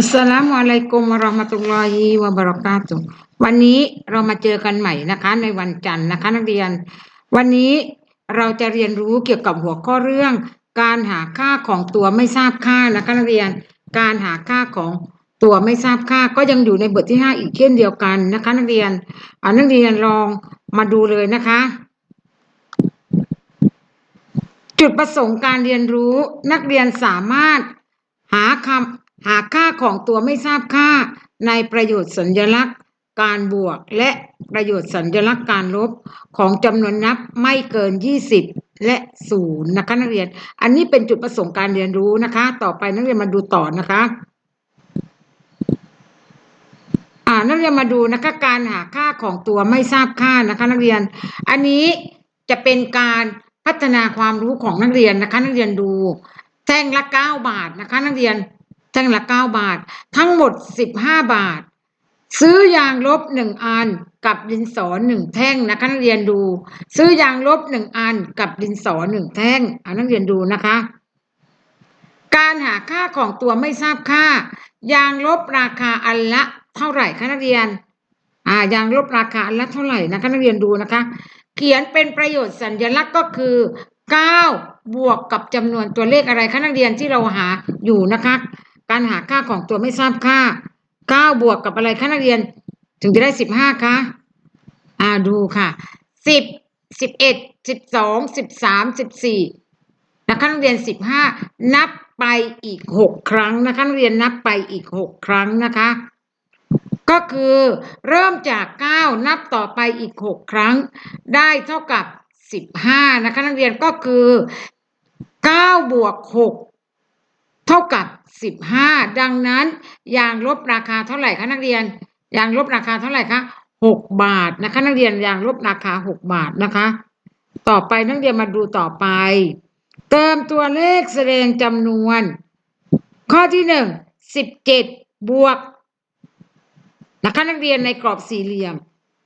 อัสลามุอะลัยกุมวะเราะมะตุลลอฮิวะบะเราะกาตุวันนี้เรามาเจอกันใหม่นะคะ ในวันจันทร์นะคะ นักเรียน วันนี้เราจะเรียนรู้เกี่ยวกับหัวข้อเรื่อง การหาค่าของตัวไม่ทราบค่านะคะนักเรียน การหาค่าของตัวไม่ทราบค่าก็ยังอยู่ในบทที่ห้าอีกเช่นเดียวกันนะคะ นักเรียนเอานักเรียนลองมาดูเลยนะคะ จุดประสงค์การเรียนรู้นักเรียนสามารถหาคำ หาค่าของตัวไม่ทราบค่าในประโยชน์สัญลักษณ์การบวกและประโยชน์สัญลักษณ์การลบของจำนวนนับไม่เกิน 20 และศูนย์นะคะนักเรียน อันนี้เป็นจุดประสงค์การเรียนรู้นะคะ ต่อไปนักเรียนมาดูต่อนะคะอ่านักเรียนมาดูนะคะการหาค่าของตัวไม่ทราบค่านะคะ นักเรียน อันนี้จะเป็นการพัฒนาความรู้ของนักเรียนนะคะ นักเรียนดูแท่งละเก้าบาทนะคะ นักเรียน ท่งละเก้าบาท ทั้งหมดสิบาท ซื้อยางลบหนึ่งอัน กับดินสอหนึ่งแท่งนะคะนักเรียนดู ซื้อยางลบหนึ่งอัน กับดินสอหนึ่งแท่งเอานักเรียนดูนะคะ การหาค่าของตัวไม่ทราบค่า ยางลบราคาอันละเท่าไหร่คะนักเรียนอ่ายางลบราคาอันละเท่าไหร่นะคะนักเรียนดูนะคะ เขียนเป็นประโยชน์สัญลักษณ์ก็คือ9บวกกับจำนวนตัวเลขอะไรคะนักเรียนที่เราหาอยู่นะคะ การหาค่าของตัวไม่ทราบค่า9บวกกับอะไรคะนักเรียน ถึงจะได้15คะอ่าดูค่ะ10 11 12 13 14นะคะนักเรียน15นับไปอีก6ครั้งนะคะนักเรียนนับไปอีก6ครั้งนะคะ ก็คือเริ่มจาก9นับต่อไปอีก6ครั้ง ได้เท่ากับ15นะคะนักเรียนก็คือ9บวก6 เท่ากับ 15 ดังนั้นยางลบราคาเท่าไหร่คะนักเรียน ยางลบราคาเท่าไหร่คะ6บาทนะคะ นักเรียนยางลบราคา 6 บาทนะคะ ต่อไปนักเรียนมาดูต่อไป เติมตัวเลขแสดงจำนวน ข้อที่หนึ่ง17 บวกนะคะนักเรียนในกรอบสี่เหลี่ยม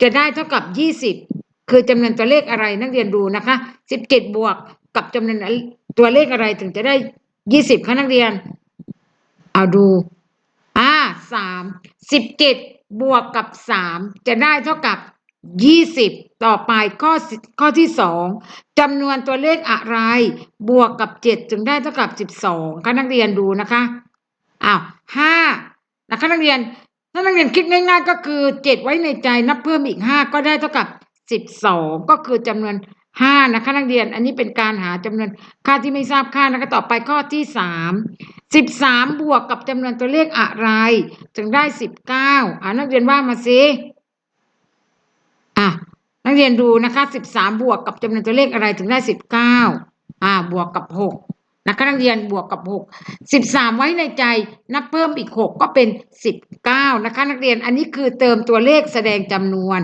จะได้เท่ากับยี่สิบคือจำนวนตัวเลขอะไรนักเรียนดูนะคะสิบเจ็ดบวกกับจำนวนตัวเลขอะไรถึงจะได้ ยี่สิบคะนักเรียน เอาดู อ่าสามสิบเจ็ดบวกกับสามจะได้เท่ากับยี่สิบต่อไปข้อข้อที่สองจำนวนตัวเลขอะไร บวกกับเจ็ดจึงได้เท่ากับสิบสองคะนักเรียนดูนะคะอ้าวห้านะคะนักเรียนถ้านักเรียนคิดง่ายๆ ก็คือเจ็ดไว้ในใจนับเพิ่มอีกห้าก็ได้เท่ากับสิบสองก็คือจำนวน ห้านะคะนักเรียนอันนี้เป็นการหาจำนวนค่าที่ไม่ทราบค่านะคะต่อไปข้อที่สามสิบสามบวกกับจำนวนตัวเลขอะไร จึงได้สิบเก้าอ่านักเรียนว่ามาสิอะนักเรียนดูนะคะสิบสามบวกกับจำนวนตัวเลขอะไรถึงได้สิบเก้าอ่าบวกกับหกนะคะนักเรียนบวกกับหกสิบสามไว้ในใจนับเพิ่มอีกหกก็เป็นสิบเก้านะคะนักเรียนอันนี้คือเติมตัวเลขแสดงจำนวน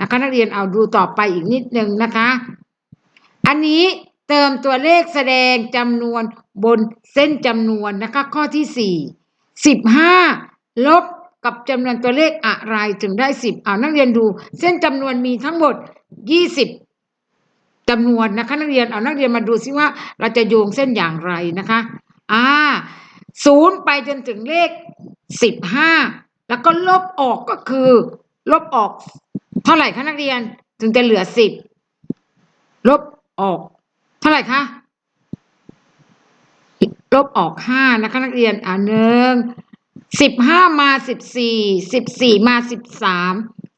นะคะนักเรียนเอาดูต่อไปอีกนิดนึงนะคะ อันนี้เติมตัวเลขแสดงจำนวนบนเส้นจำนวนนะคะ ข้อที่สี่สิบห้าลบกับจำนวนตัวเลขอะไรถึงได้สิบเอานักเรียนดู เส้นจำนวนมีทั้งหมดยี่สิบจำนวนนะคะนักเรียนเอานักเรียนมาดูซิว่า เราจะโยงเส้นอย่างไรนะคะอ่าศูนย์ไปจนถึงเลขสิบห้าแล้วก็ลบออกก็คือ ลบออก เท่าไหร่คะนักเรียนถึงจะเหลือสิบลบ ออก เท่าไหร่คะลบออกห้านะคะ นักเรียนอ่าหนึ่งสิบห้ามาสิบสี่สิบสี่มาสิบสาม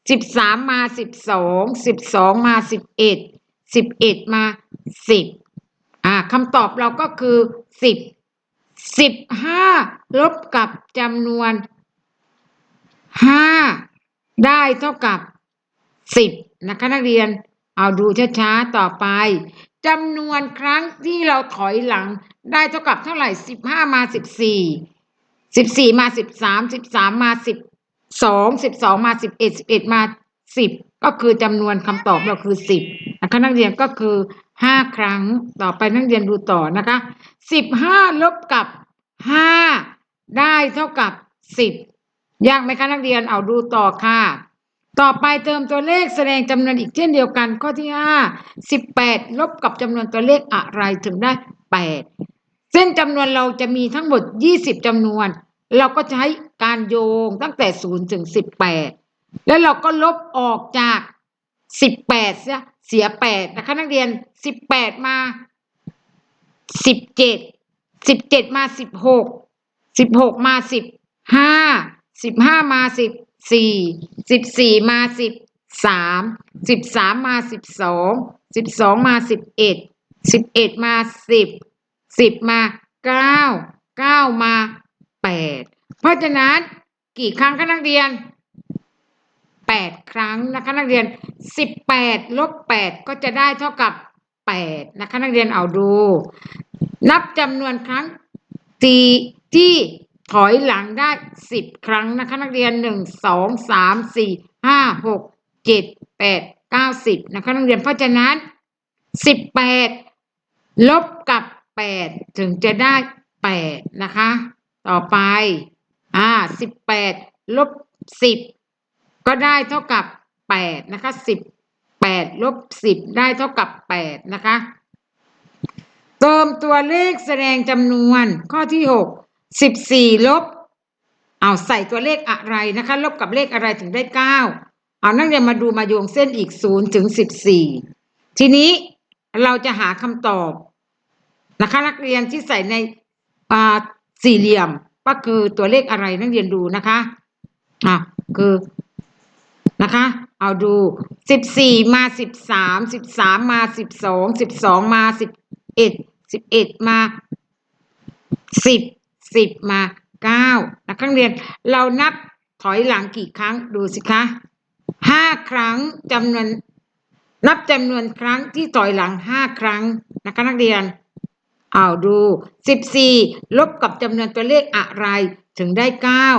สิบสามมาสิบสองสิบสองมาสิบเอ็ดสิบเอ็ดมาสิบอ่าคำตอบเราก็คือสิบสิบห้าลบกับจำนวนห้าได้เท่ากับสิบนะคะนักเรียน เอาดูช้าๆต่อไปจำนวนครั้งที่เราถอยหลังได้เท่ากับเท่าไหร่สิบห้ามาสิบสี่สิบสี่มาสิบสามสิบสามมาสิบสองสิบสองมาสิบเอ็ดสิบเอ็ดมาสิบก็คือจำนวนคำตอบเราคือสิบนะคะนักเรียนก็คือห้าครั้งต่อไปนักเรียนดูต่อนะคะสิบห้าลบกับห้าได้เท่ากับสิบยากไหมคะนักเรียนเอาดูต่อค่ะ ต่อไปเติมตัวเลขแสดงจำนวนอีกเช่นเดียวกัน ข้อที่ห้าสิบแปดลบกับจำนวนตัวเลขอะไรถึงได้แปดเส้นจำนวนเราจะมีทั้งหมดยี่สิบจำนวน เราก็ใช้การโยงตั้งแต่ศูนย์ถึงสิบแปดแล้วเราก็ลบออกจากสิบแปดเสียเสียแปดนะคะนักเรียนสิบแปดมาสิบเจ็ดสิบเจ็ดมาสิบหกสิบหกมาสิบห้าสิบห้ามาสิบ สี่สิบสี่มาสิบสามสิบสามมาสิบสองสิบสองมาสิบเอ็ดสิบเอ็ดมาสิบสิบมาเก้าเก้ามาแปดเพราะฉะนั้นกี่ครั้งคะนักเรียนแปดครั้งนะคะนักเรียนสิบแปดลบแปดก็จะได้เท่ากับแปดนะคะนักเรียนเอาดู นับจำนวนครั้งตีที่ ถอยหลังได้สิบครั้งนะคะนักเรียนหนึ่งสองสามสี่ห้าหกเจ็ดแปดเก้าสิบนะคะนักเรียนเพราะฉะนั้นสิบแปดลบกับแปดถึงจะได้แปดนะคะ ต่อไปอ่าสิบแปดลบสิบก็ได้เท่ากับแปดนะคะสิบแปดลบสิบได้เท่ากับแปดนะคะ เติมตัวเลขแสดงจำนวนข้อที่หก สิบสี่ลบเอาใส่ตัวเลขอะไรนะคะ ลบกับเลขอะไรถึงได้เก้าเอานักเรียนมาดูมาโยงเส้นอีกศูนย์ถึงสิบสี่ทีนี้เราจะหาคำตอบนะคะ นักเรียนที่ใส่ในสี่เหลี่ยมก็คือตัวเลขอะไรนักเรียนดูนะคะอะคือนะคะ เอาดูสิบสี่มาสิบสามสิบสามมาสิบสองสิบสองมาสิบเอ็ดสิบเอ็ดมาสิบ สิบมาเก้านักเรียนเรานับถอยหลังกี่ครั้งดูสิคะห้าครั้งจำนวนนับจำนวนครั้งที่ถอยหลังห้าครั้งนะคะนักเรียนเอาดูสิบสี่ลบกับจำนวนตัวเลขอะไรถึงได้เก้า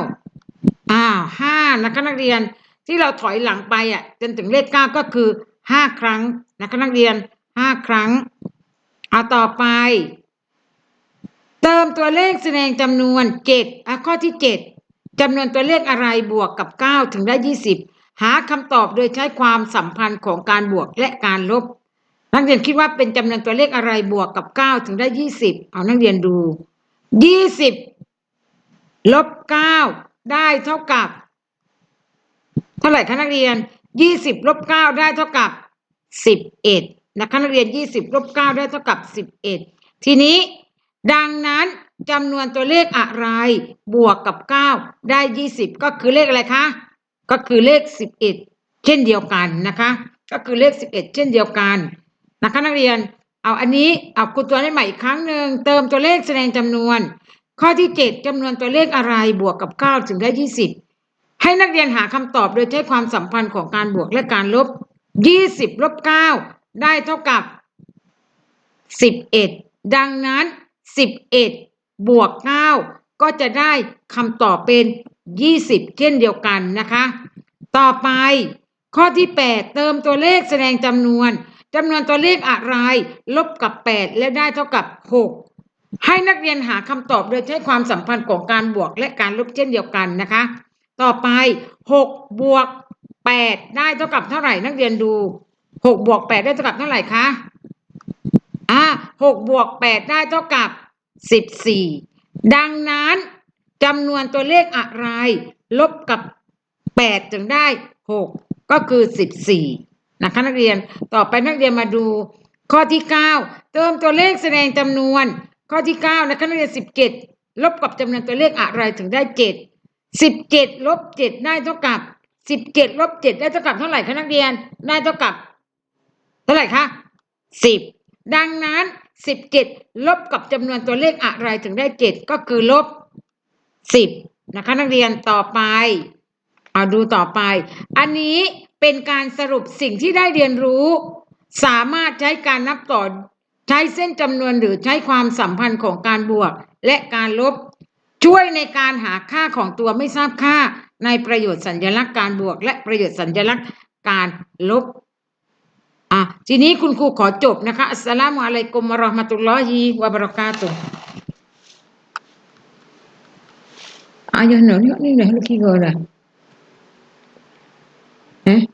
อ้าวห้านะคะนักเรียนที่เราถอยหลังไปอะจนถึงเลขเก้าก็คือห้าครั้งนะคะนักเรียนห้าครั้งเอาต่อไป เติมตัวเลขแสดงจำนวนเจ็ดอะข้อที่เจ็ดจำนวนตัวเลขอะไรบวกกับเก้าถึงได้ยี่สิบหาคำตอบโดยใช้ความสัมพันธ์ของการบวกและการลบ นักเรียนคิดว่าเป็นจำนวนตัวเลขอะไรบวกกับเก้าถึงได้ยี่สิบเอานักเรียนดูยี่สิบลบเก้าได้เท่ากับ เท่าไหร่คะนักเรียนยี่สิบลบเก้าได้เท่ากับสิบเอ็ดนะคะนักเรียนยี่สิบลบเก้าได้เท่ากับสิบเอ็ดทีนี้ ดังนั้นจำนวนตัวเลขอะไรบวกกับเก้าได้ยี่สิบก็คือเลขอะไรคะ ก็คือเลขสิบเอ็ดเช่นเดียวกันนะคะ ก็คือเลขสิบเอ็ดเช่นเดียวกันนะคะนักเรียน เอาอันนี้เอาคูณตัวให้ใหม่อีกครั้งหนึ่งเติมตัวเลขแสดงจำนวน ข้อที่เจ็ดจำนวนตัวเลขอะไรบวกกับเก้าถึงได้ยี่สิบให้นักเรียนหาคำตอบโดยใช้ความสัมพันธ์ของการบวกและการลบยี่สิบลบเก้าได้เท่ากับสิบเอ็ดดังนั้น สิบเอ็ดบวกเก้าก็จะได้คำตอบเป็นยี่สิบเช่นเดียวกันนะคะ ต่อไปข้อที่แปดเติมตัวเลขแสดงจำนวนจำนวนตัวเลขอะไร ลบกับแปดและได้เท่ากับหกให้นักเรียนหาคำตอบโดยใช้ความสัมพันธ์ของการบวกและการลบเช่นเดียวกันนะคะ ต่อไปหกบวกแปดได้เท่ากับเท่าไหร่นักเรียนดูหกบวกแปดได้เท่ากับเท่าไหร่คะอ่า หกบวกแปดได้เท่ากับสิบสี่ดังนั้นจำนวนตัวเลขอะไร ลบกับแปดถึงได้หกก็คือสิบสี่นะคะนักเรียนต่อไปนักเรียนมาดู ข้อที่เก้าเติมตัวเลขแสดงจำนวน ข้อที่เก้านะคะนักเรียนสิบเจ็ดลบกับจำนวนตัวเลขอะไรถึงได้เจ็ดสิบเจ็ดลบเจ็ดได้เท่ากับสิบเจ็ดลบเจ็ดได้เท่ากับเท่าไหร่คะนักเรียนได้เท่ากับ เท่าไหร่คะสิบดังนั้น สิบเจ็ดลบกับจำนวนตัวเลขอะไรถึงได้เจ็ดก็คือลบสิบนะคะนักเรียนต่อไปเอาดูต่อไป อันนี้เป็นการสรุปสิ่งที่ได้เรียนรู้ สามารถใช้การนับต่อใช้เส้นจำนวนหรือใช้ความสัมพันธ์ของการบวก และการลบ ช่วยในการหาค่าของตัวไม่ทราบค่า ในประโยชน์สัญลักษณ์การบวก และประโยชน์สัญลักษณ์การลบ อะทีนี้คุณครูขอจบนะคะอัสสลามุอะลัยกุมวะเราะห์มะตุลลอฮิวะบะเราะกาตุฮ์ Ayah nak ni ni dah lagi ke dah. Eh?